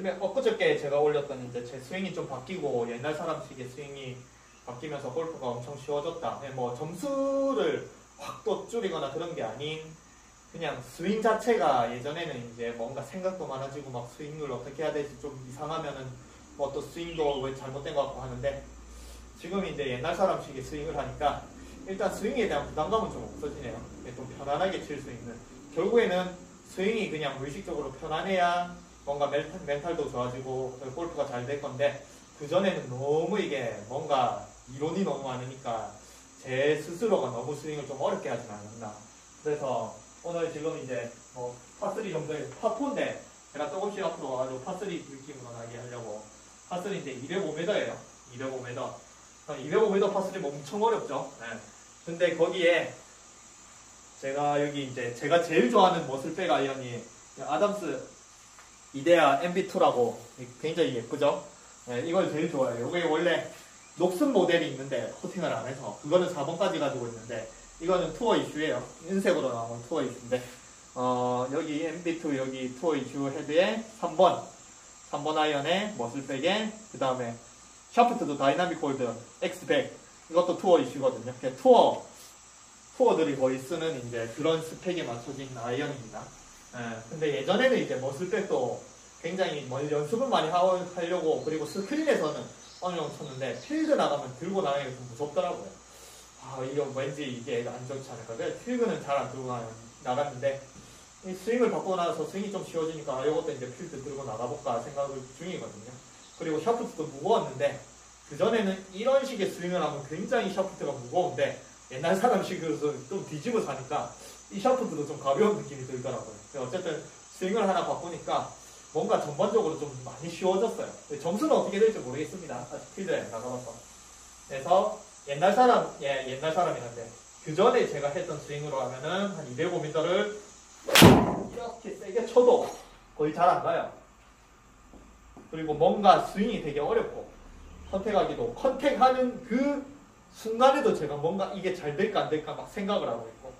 요즘에 엊그저께 제가 올렸던 이제 제 스윙이 좀 바뀌고 옛날 사람식의 스윙이 바뀌면서 골프가 엄청 쉬워졌다. 네, 뭐 점수를 확 또 줄이거나 그런 게 아닌 그냥 스윙 자체가 예전에는 이제 뭔가 생각도 많아지고 막 스윙을 어떻게 해야 될지 좀 이상하면은 뭐 또 스윙도 왜 잘못된 것 같고 하는데 지금 이제 옛날 사람식의 스윙을 하니까 일단 스윙에 대한 부담감은 좀 없어지네요. 네, 좀 편안하게 칠 수 있는. 결국에는 스윙이 그냥 무의식적으로 편안해야 뭔가 멘탈, 멘탈도 좋아지고 골프가 잘 될 건데 그 전에는 너무 이게 뭔가 이론이 너무 많으니까 제 스스로가 너무 스윙을 좀 어렵게 하진 않았나. 그래서 오늘 지금 이제 뭐 파3 정도 파4인데 제가 조금씩 앞으로 와가지고 파3 느낌으로 나게 하려고 파3 이제 205m예요. 205m. 205m 파3 엄청 어렵죠. 네. 근데 거기에 제가 여기 이제 제가 제일 좋아하는 머슬백 아이언이 아담스 이데아 MB2라고 굉장히 예쁘죠? 네, 이걸 제일 좋아해요. 이게 원래 녹슨 모델이 있는데 코팅을 안 해서 그거는 4번까지 가지고 있는데 이거는 투어 이슈예요. 은색으로 나온 투어 이슈인데 어, 여기 MB2 여기 투어 이슈 헤드에 3번 3번 아이언에 머슬백에 그 다음에 샤프트도 다이나믹 홀드 X100 이것도 투어 이슈거든요. 투어 투어들이 거의 쓰는 이제 그런 스펙에 맞춰진 아이언입니다. 예, 근데 예전에는 이제 머슬백도 굉장히 뭐 연습을 많이 하려고 그리고 스크린에서는 어느 정도 쳤는데 필드 나가면 들고 나가기가 좀 무섭더라고요. 아 이거 왠지 이게 안 좋지 않을까. 그래서 필드는 잘 안 들고 나갔는데 이 스윙을 바꾸고 나서 스윙이 좀 쉬워지니까 아, 이것도 이제 필드 들고 나가볼까 생각을 중이거든요. 그리고 샤프트도 무거웠는데 그전에는 이런 식의 스윙을 하면 굉장히 샤프트가 무거운데 옛날 사람식으로 좀 뒤집어 사니까 이 샤프트도 좀 가벼운 느낌이 들더라고요. 어쨌든 스윙을 하나 바꾸니까 뭔가 전반적으로 좀 많이 쉬워졌어요. 점수는 어떻게 될지 모르겠습니다. 아직 필드에 나가봐서. 그래서 옛날 사람, 예, 옛날 사람이란데 그 전에 제가 했던 스윙으로 하면은 한 205m를 이렇게 세게 쳐도 거의 잘 안 가요. 그리고 뭔가 스윙이 되게 어렵고 선택하기도 컨택하는 그 순간에도 제가 뭔가 이게 잘 될까 안 될까 막 생각을 하고 있고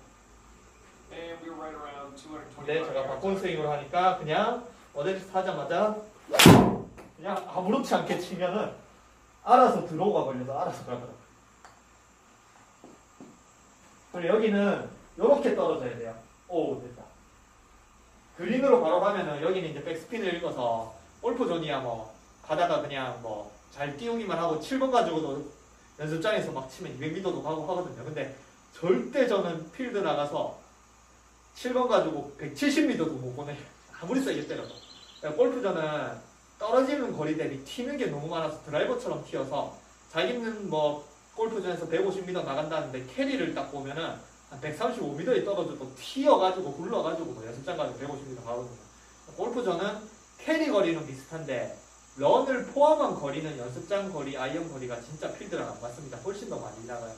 근데 제가 바꾼 스윙을 하니까 그냥 어제스 하자마자 그냥 아무렇지 않게 치면은 알아서 들어오가 걸려서 알아서 가더라고요. 그리고 여기는 이렇게 떨어져야 돼요. 오 됐다. 그린으로 바로 가면은 여기는 이제 백스핀을 읽어서 골프존이야 뭐 가다가 그냥 뭐 잘 띄우기만 하고 7번 가지고도 연습장에서 막 치면 200m도 가고 하거든요. 근데 절대 저는 필드 나가서 7번 가지고 170m도 못 보내요. 아무리 세게 때려도. 골프전은 떨어지는 거리 대비 튀는 게 너무 많아서 드라이버처럼 튀어서 자기는 뭐 골프전에서 150m 나간다는데 캐리를 딱 보면은 한 135m에 떨어져도 튀어가지고 굴러가지고 뭐 연습장 가지고 150m 가거든요. 골프전은 캐리 거리는 비슷한데 런을 포함한 거리는 연습장 거리, 아이언 거리가 진짜 필드랑 안 맞습니다. 훨씬 더 많이 나가요.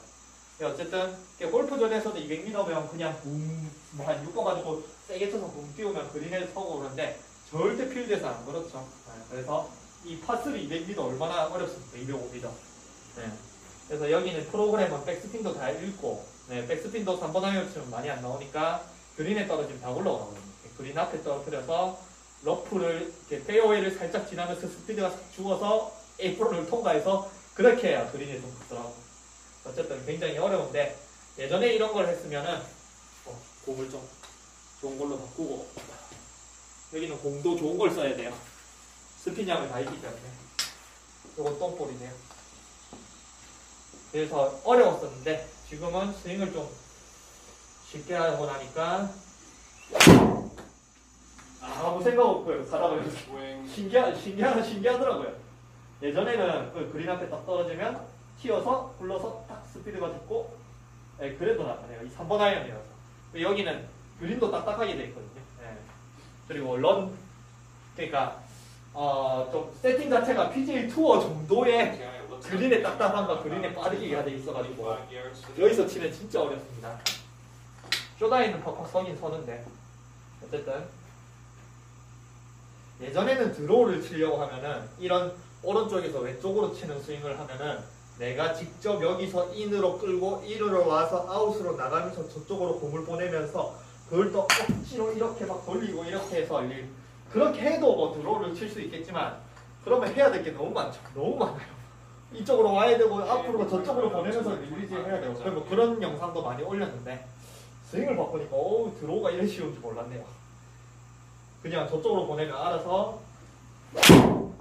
어쨌든 골프전에서도 200m면 그냥 붐한 6번 가지고 세게 쳐서 붐 띄우면 그린에 서고 그러는데 절대 필드에서 안 그렇죠. 네, 그래서 이 파3 200m 얼마나 어렵습니까? 205m. 네. 그래서 여기는 프로그램은 백스핀도 다 읽고 네, 백스핀도 3번 하이어치는 많이 안 나오니까 그린에 떨어지면 다 올라오거든요. 그린 앞에 떨어뜨려서 러프를 이렇게 페어웨이를 살짝 지나면서 스피드가 죽어서 에이프론을 통과해서 그렇게 해야 그린에 좀 붙더라고. 어쨌든 굉장히 어려운데 예전에 이런 걸 했으면은 어, 공을 좀 좋은 걸로 바꾸고 여기는 공도 좋은 걸 써야 돼요. 스피냥을 다 있기 때문에 이건 똥볼이네요. 그래서 어려웠었는데 지금은 스윙을 좀 쉽게 하고 나니까 아무 생각 없고요. 가다가 신기하, 신기하, 신기하더라고요. 예전에는 그 그린 앞에 딱 떨어지면 튀어서 굴러서 딱 스피드가 죽고 네, 그래도 나타나요. 이 3번 아이언이라서. 여기는 그린도 딱딱하게 돼 있거든요. 네. 그리고 런 그러니까 어, 좀 세팅 자체가 PGA 투어 정도의 그린의 딱딱함과 그린의 빠르기가 돼 있어가지고 여기서 치면 진짜 어렵습니다. 쇼다이는 팍팍 서긴 서는데 어쨌든 예전에는 드로우를 치려고 하면은 이런 오른쪽에서 왼쪽으로 치는 스윙을 하면은 내가 직접 여기서 인으로 끌고 인으로 와서 아웃으로 나가면서 저쪽으로 공을 보내면서 그걸 또 억지로 이렇게 막 돌리고 이렇게 해서 그렇게 해도 뭐 드로우를 칠 수 있겠지만 그러면 해야 될 게 너무 많죠. 너무 많아요. 이쪽으로 와야 되고 앞으로 저쪽으로 보내면서 리리즈 해야 되고 그리고 뭐 그런 영상도 많이 올렸는데 스윙을 바꾸니까 어우 드로우가 이래 쉬운지 몰랐네요. 그냥 저쪽으로 보내면 알아서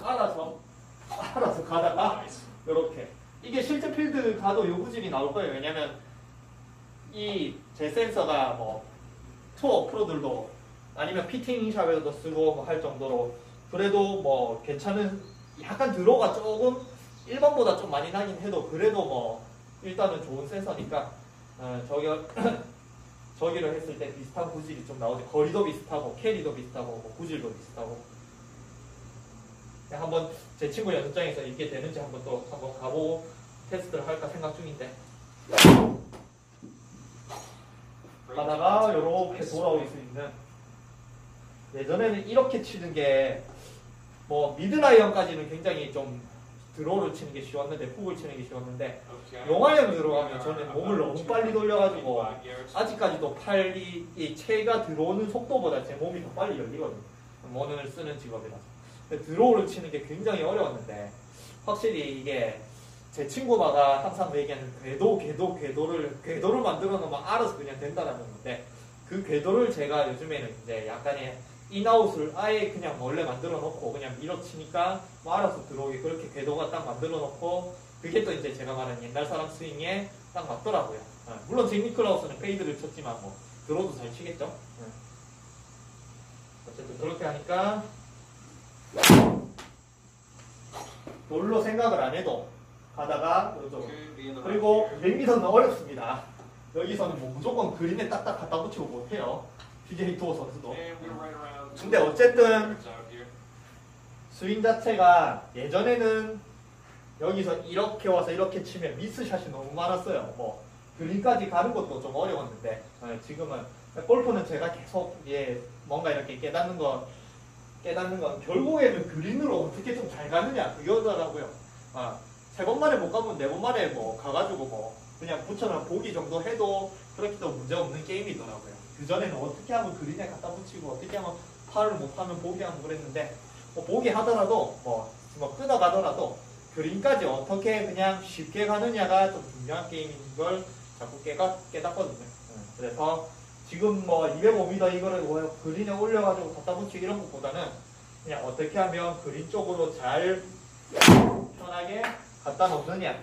알아서 알아서 가다가 이렇게 이게 실제 필드 가도 요구질이 나올 거예요. 왜냐면 이 제 센서가 뭐 투어 프로들도 아니면 피팅샵에서도 쓰고 뭐할 정도로 그래도 뭐 괜찮은 약간 드로우가 조금 1번보다 좀 많이 나긴 해도 그래도 뭐 일단은 좋은 센서니까 어, 저기 저기를 했을 때 비슷한 구질이 좀 나오죠. 거리도 비슷하고 캐리도 비슷하고 뭐 구질도 비슷하고 한번 제 친구 연습장에서 이게 되는지 한번 또 한번 가보고 테스트를 할까 생각 중인데 가다가 이렇게 돌아올 수 있는 예전에는 이렇게 치는 게 뭐 미드라이언까지는 굉장히 좀 드로우를 치는 게 쉬웠는데 훅을 치는 게 쉬웠는데 용화형 들어가면 저는 몸을 너무 빨리 돌려가지고 아직까지도 팔이 이 체가 들어오는 속도보다 제 몸이 더 빨리 열리거든요. 원을 쓰는 직업이라서 드로우를 치는 게 굉장히 어려웠는데 확실히 이게 제 친구마다 항상 얘기하는 궤도, 궤도, 궤도를 궤도를 만들어 놓으면 알아서 그냥 된다는 건데 그 궤도를 제가 요즘에는 이제 약간의 인아웃을 아예 그냥 원래 만들어 놓고 그냥 밀어치니까 뭐 알아서 들어오게 그렇게 궤도가 딱 만들어 놓고 그게 또 이제 제가 말한 옛날 사람 스윙에 딱 맞더라고요. 어, 물론 제 니클라우스는 페이드를 쳤지만 뭐 들어도 잘 치겠죠. 어. 어쨌든 그렇게 하니까 놀로 생각을 안 해도 가다가 이쪽 그리고 100m는 어렵습니다. 여기서는 뭐 무조건 그린에 딱딱 갖다 붙이고 못해요. PJ 투어 선수도. 근데 어쨌든 스윙 자체가 예전에는 여기서 이렇게 와서 이렇게 치면 미스샷이 너무 많았어요. 뭐 그린까지 가는 것도 좀 어려웠는데 어, 지금은 골프는 제가 계속 예 뭔가 이렇게 깨닫는 거 깨닫는 건 결국에는 그린으로 어떻게 좀 잘 가느냐 그거더라고요. 아, 세 번 만에 못 가면 네 번 만에 뭐 가가지고 뭐 그냥 붙여놓은 보기 정도 해도 그렇게도 문제 없는 게임이더라고요. 그 전에는 어떻게 하면 그린에 갖다 붙이고 어떻게 하면 팔을 못 하면 보기 하면 그랬는데 뭐 보기 하더라도 뭐, 뭐 끊어가더라도 그린까지 어떻게 그냥 쉽게 가느냐가 좀 중요한 게임인 걸 자꾸 깨가, 깨닫거든요. 네, 그래서 지금 뭐 205m 이거를 뭐 그린에 올려가지고 갖다 붙이기 이런 것보다는 그냥 어떻게 하면 그린 쪽으로 잘 편하게 갖다 놓느냐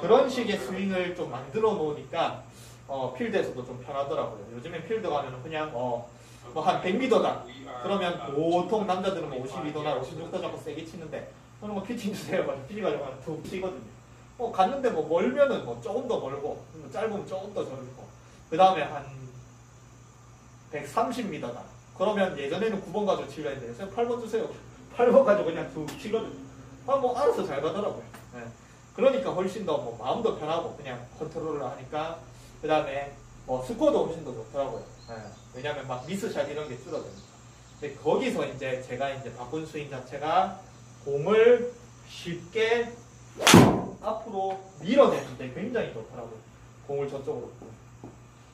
그런 식의 스윙을 좀 만들어 놓으니까 어, 필드에서도 좀 편하더라고요. 요즘엔 필드 가면은 그냥 어, 뭐한 100m다. 그러면 보통 남자들은 뭐 52도나 56도 잡고 세게 치는데 저는 뭐 피칭 주세요. 막 피지 가지고 툭 치거든요. 뭐 갔는데 뭐 멀면은 뭐 조금 더 멀고 뭐 짧으면 조금 더 넓고 그 다음에 한 130m다. 그러면 예전에는 9번 가지고 치려 했는데 요새 8번 주세요. 8번 가지고 그냥 툭 치거든요. 아, 뭐 알아서 잘 가더라고요. 네. 그러니까 훨씬 더 뭐 마음도 편하고 그냥 컨트롤을 하니까 그 다음에 뭐 스코어도 훨씬 더 좋더라고요. 네. 왜냐면 막 미스샷 이런 게 줄어드니까. 근데 거기서 이제 제가 이제 바꾼 스윙 자체가 공을 쉽게 앞으로 밀어내는데 굉장히 좋더라고요. 공을 저쪽으로.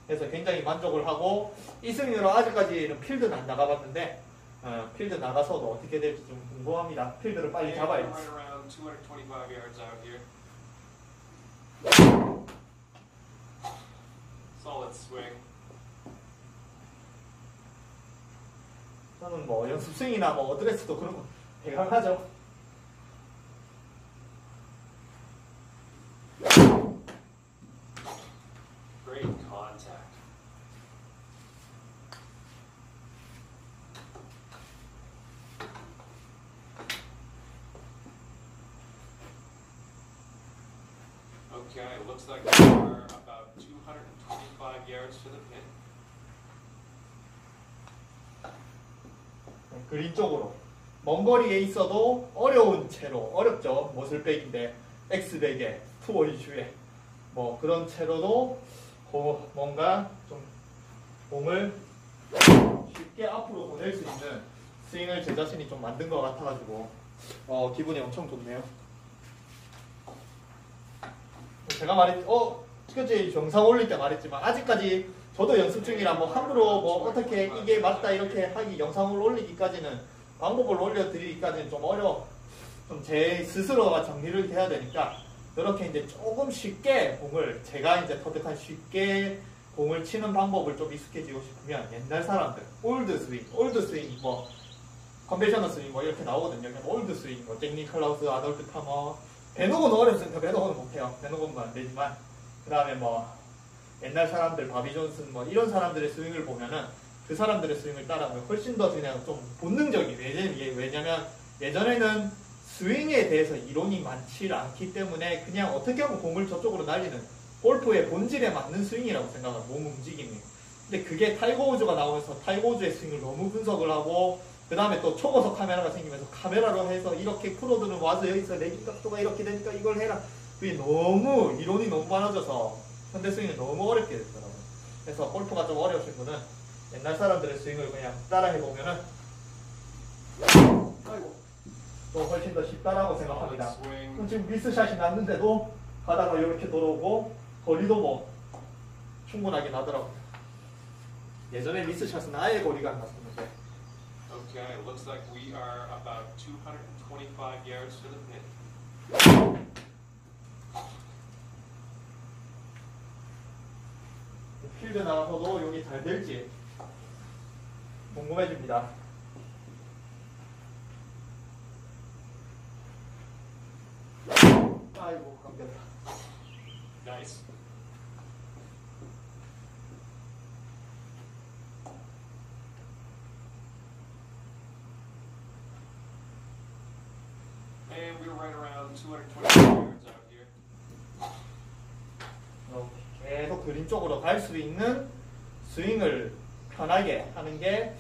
그래서 굉장히 만족을 하고 이 스윙으로 아직까지는 필드는 안 나가봤는데 어, 필드 나가서도 어떻게 될지 좀 궁금합니다. 필드를 빨리 잡아야지. 저는 뭐 연습 스윙이나 뭐 어드레스도 그런 거 대강하죠. Okay, looks like are about 225 yards to the pin. 그린 쪽으로 먼 거리에 있어도 어려운 채로 어렵죠 모슬백인데 X백에 투어 이슈에 뭐 그런 채로도 고- 뭔가 좀 공을 쉽게 앞으로 보낼 수 있는 스윙을 제 자신이 좀 만든 것 같아가지고 어 기분이 엄청 좋네요. 제가 말했 어 그제 영상 올릴 때 말했지만 아직까지 저도 연습 중이라 뭐 함부로 뭐 어떻게 이게 맞다 이렇게 하기 영상을 올리기까지는 방법을 올려드리기까지는 좀 어려워. 좀제 스스로가 정리를 해야 되니까 이렇게 이제 조금 쉽게 공을 제가 이제 터득한 쉽게 공을 치는 방법을 좀 익숙해지고 싶으면 옛날 사람들 올드 스윙, 올드 스윙 뭐 컨벤셔널 스윙 뭐 이렇게 나오거든요. 올드 스윙, 뭐 잭 니 클라우스, 아놀드 파머, 베노건은 어렵습니다. 베노건은 못해요. 베노건은 안 되지만 그 다음에 뭐 옛날 사람들 바비 존슨 뭐 이런 사람들의 스윙을 보면은 그 사람들의 스윙을 따라하면 훨씬 더 그냥 좀 본능적인 왜냐면 왜냐면 예전에는 스윙에 대해서 이론이 많지 않기 때문에 그냥 어떻게 하면 공을 저쪽으로 날리는 골프의 본질에 맞는 스윙이라고 생각해요. 몸 움직임이. 근데 그게 타이거 우즈가 나오면서 타이거 우즈의 스윙을 너무 분석을 하고 그 다음에 또 초고속 카메라가 생기면서 카메라로 해서 이렇게 프로들은 와서 여기서 내기 각도가 이렇게 되니까 이걸 해라. 그게 너무 이론이 너무 많아져서 현대 스윙이 너무 어렵게 됐더라고요. 그래서 골프가 좀 어려우신 분은 옛날 사람들의 스윙을 그냥 따라해 보면은 아이고 또 훨씬 더 쉽다라고 생각합니다. swing. 그럼 지금 미스샷이 났는데도 가다가 이렇게 돌아오고 거리도 뭐 충분하게 나더라고요. 예전에 미스샷은 아예 거리가 안 났었는 데 Okay, looks like we are about 225 yards to the pin. 필드 나가서도 여기 잘 될지 궁금해집니다. 아이고 감겼다. Nice. And we're right around 220 yards out here. 이렇게 계속 그린 쪽으로 갈 수 있는 스윙을 편하게 하는 게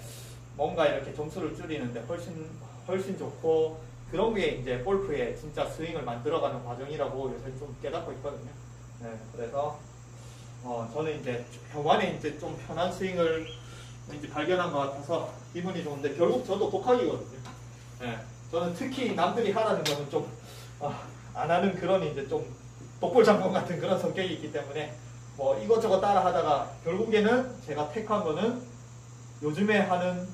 뭔가 이렇게 점수를 줄이는데 훨씬 훨씬 좋고 그런 게 이제 골프의 진짜 스윙을 만들어가는 과정이라고 요새 좀 깨닫고 있거든요. 네, 그래서 어, 저는 이제 병원에 이제 좀 편한 스윙을 이제 발견한 것 같아서 기분이 좋은데 결국 저도 독학이거든요. 네, 저는 특히 남들이 하라는 거는 좀 아, 안 하는 그런 이제 좀 독불장군 같은 그런 성격이 있기 때문에 뭐 이것저것 따라 하다가 결국에는 제가 택한 거는 요즘에 하는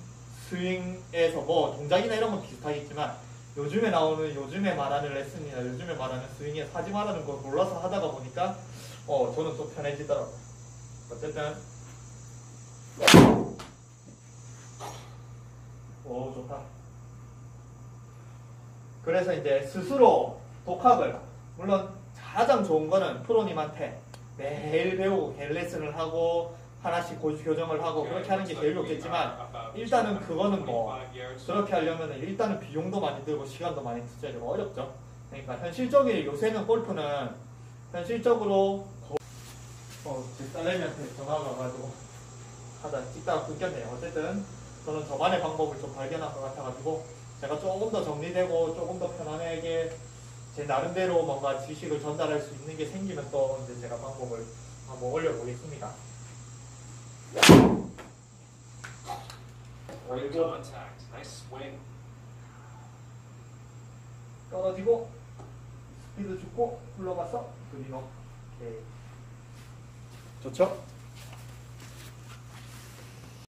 스윙에서 뭐 동작이나 이런 건 비슷하겠지만 요즘에 나오는 요즘에 말하는 레슨이나 요즘에 말하는 스윙에 하지 말라는 걸 몰라서 하다가 보니까 어 저는 좀 편해지더라고요. 어쨌든 오 좋다. 그래서 이제 스스로 독학을 물론 가장 좋은 거는 프로님한테 매일 배우고 개 레슨을 하고 하나씩 교정을 하고 그렇게 하는 게 제일 좋겠지만 일단은 그거는 뭐225 yards. 그렇게 하려면 일단은 비용도 많이 들고 시간도 많이 투자해야 되고 어렵죠. 그러니까 현실적인 요새는 골프는 현실적으로 거- 어, 제 딸내미한테 전화가 와가지고 하다 찍다가 끊겼네요. 어쨌든 저는 저만의 방법을 좀 발견한 것 같아가지고 제가 조금 더 정리되고 조금 더 편안하게 제 나름대로 뭔가 지식을 전달할 수 있는 게 생기면 또 이제 제가 방법을 한번 올려보겠습니다. 그리고. 떨어지고 스피드 주고 굴러가서 그린 오케이 좋죠?